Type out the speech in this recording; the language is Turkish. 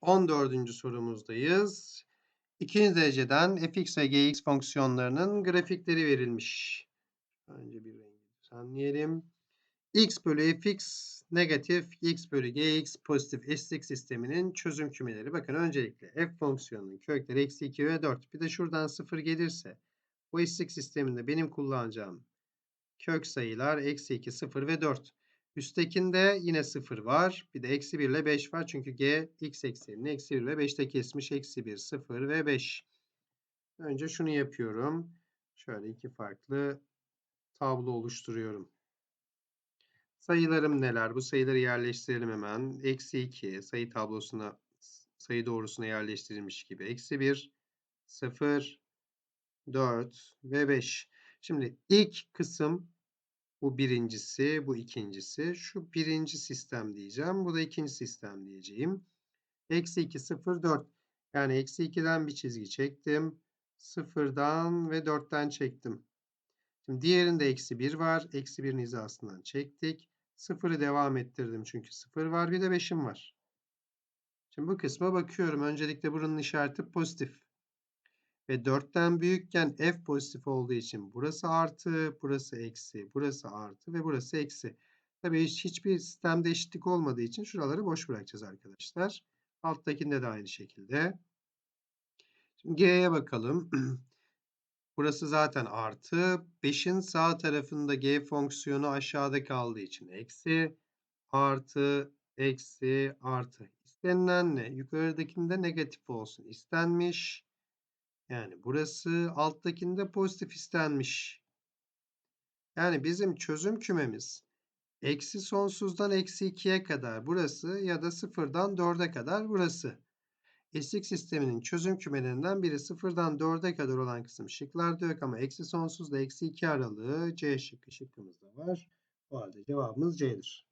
14. sorumuzdayız. İkinci dereceden fx ve gx fonksiyonlarının grafikleri verilmiş. Önce bir rengi düzenleyelim. x bölü fx negatif, x bölü gx pozitif eşitlik sisteminin çözüm kümeleri. Bakın öncelikle f fonksiyonunun kökleri eksi 2 ve 4. Bir de şuradan 0 gelirse bu eşitlik sisteminde benim kullanacağım kök sayılar eksi 2, 0 ve 4. Üsttekinde yine 0 var. Bir de eksi 1 ile 5 var. Çünkü g x eksenini eksi 1 ve 5'te kesmiş. Eksi 1, 0 ve 5. Önce şunu yapıyorum. Şöyle iki farklı tablo oluşturuyorum. Sayılarım neler? Bu sayıları yerleştirelim hemen. Eksi 2 sayı tablosuna sayı doğrusuna yerleştirilmiş gibi. Eksi 1, 0, 4 ve 5. Şimdi ilk kısım bu birincisi, bu ikincisi. Şu birinci sistem diyeceğim. Bu da ikinci sistem diyeceğim. Eksi 2, 0, 4. Yani eksi 2'den bir çizgi çektim. 0'dan ve 4'ten çektim. Şimdi diğerinde eksi 1 var. Eksi 1'in hizasından çektik. 0'ı devam ettirdim çünkü 0 var. Bir de 5'im var. Şimdi bu kısma bakıyorum. Öncelikle buranın işareti pozitif. Ve 4'ten büyükken f pozitif olduğu için burası artı, burası eksi, burası artı ve burası eksi. Tabii hiç, hiçbir sistemde eşitlik olmadığı için şuraları boş bırakacağız arkadaşlar. Alttakinde de aynı şekilde. Şimdi g'ye bakalım. burası zaten artı. 5'in sağ tarafında g fonksiyonu aşağıda kaldığı için eksi, artı, eksi, artı. İstenilen ne? Yukarıdakinde negatif olsun. İstenmiş. Yani burası alttakinde pozitif istenmiş. Yani bizim çözüm kümemiz eksi sonsuzdan eksi 2'ye kadar burası ya da sıfırdan 4'e kadar burası. Eşlik sisteminin çözüm kümelerinden biri sıfırdan 4'e kadar olan kısım şıklarda yok ama eksi sonsuzla eksi 2 aralığı C şıkkı şıkkımızda var. O halde cevabımız C'dir.